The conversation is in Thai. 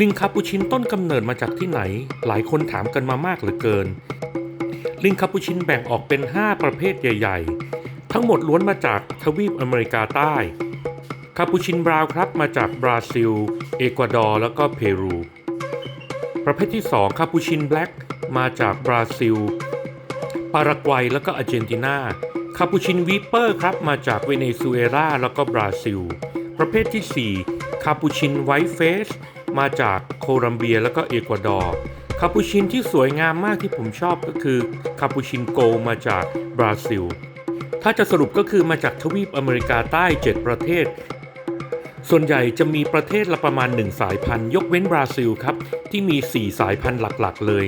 ลิงคาปูชินต้นกำเนิดมาจากที่ไหน หลายคนถามกันมามากเหลือเกิน ลิงคาปูชินแบ่งออกเป็น 5 ประเภทใหญ่ ๆ ทั้งหมดล้วนมาจากทวีปอเมริกาใต้ คาปูชินบราวน์ครับมาจากบราซิล เอกวาดอร์ แล้วก็เปรู ประเภทที่ 2 คาปูชินแบล็กมาจากบราซิล ปารากวัยแล้วก็อาร์เจนตินา คาปูชินวีเปอร์ครับมาจากเวเนซุเอลาแล้วก็บราซิล ประเภทที่ 4 คาปูชินไวท์เฟส มาจากโคลัมเบียแล้วก็เอกวาดอร์คาปูชินที่สวยงามมากที่ผมชอบก็คือคาปูชินโกมาจากบราซิล ถ้าจะสรุปก็คือมาจากทวีปอเมริกาใต้ 7 ประเทศ ส่วนใหญ่จะมีประเทศละประมาณ 1 สายพันธุ์ ยกเว้นบราซิลครับ ที่มี 4 สายพันธุ์หลักๆเลย